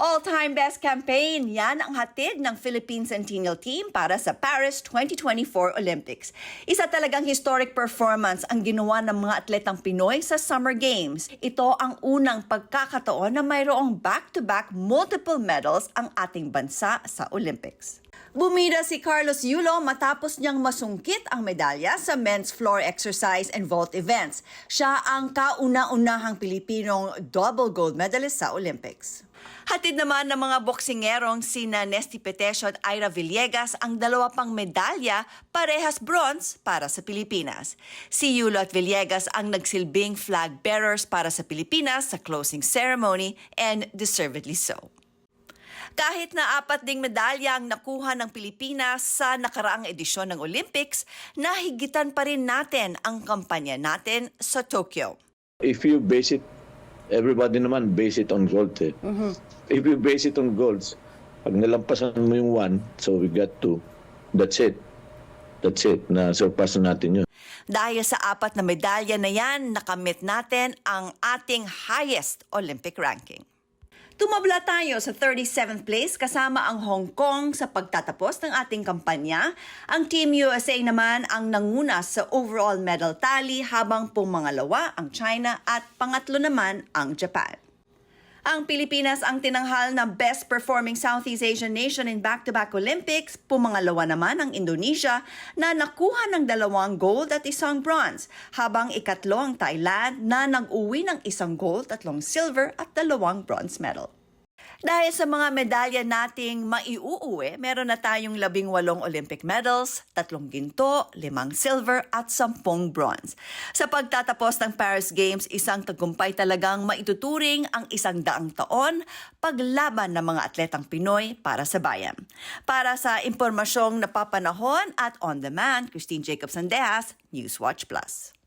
All-time best campaign, yan ang hatid ng Philippine Centennial Team para sa Paris 2024 Olympics. Isa talagang historic performance ang ginawa ng mga atletang Pinoy sa Summer Games. Ito ang unang pagkakataon na mayroong back-to-back multiple medals ang ating bansa sa Olympics. Bumida si Carlos Yulo matapos niyang masungkit ang medalya sa men's floor exercise and vault events. Siya ang kauna-unahang Pilipinong double gold medalist sa Olympics. Hatid naman ng mga boksingerong sina Nesty Petesio at Ira Villegas ang dalawa pang medalya, parehas bronze para sa Pilipinas. Si Yulo at Villegas ang nagsilbing flag bearers para sa Pilipinas sa closing ceremony and deservedly so. Kahit na apat ding medalya ang nakuha ng Pilipinas sa nakaraang edisyon ng Olympics, nahigitan pa rin natin ang kampanya natin sa Tokyo. if you base it, everybody naman base it on gold eh. If you base it on golds, pag nalampasan mo yung one, so we got two, that's it. That's it. Na surpass na natin yun. Dahil sa apat na medalya na yan, nakamit natin ang ating highest Olympic ranking. Tumabla tayo sa 37th place kasama ang Hong Kong sa pagtatapos ng ating kampanya. Ang Team USA naman ang nanguna sa overall medal tally habang pumangalawa ang China at pangatlo naman ang Japan. Ang Pilipinas ang tinanghal na best performing Southeast Asian nation in back-to-back Olympics. Pumangalawa naman ang Indonesia na nakuha ng dalawang gold at isang bronze, habang ikatlo ang Thailand na nag-uwi ng isang gold, tatlong silver at dalawang bronze medal. Dahil sa mga medalya nating maiuuwi, meron na tayong labing walong Olympic medals, tatlong ginto, limang silver at sampung bronze. Sa pagtatapos ng Paris Games, isang tagumpay talagang maituturing ang isang daang taon paglaban ng mga atletang Pinoy para sa bayan. Para sa impormasyong napapanahon at on demand, Christine Jacobs Sandejas, Newswatch Plus.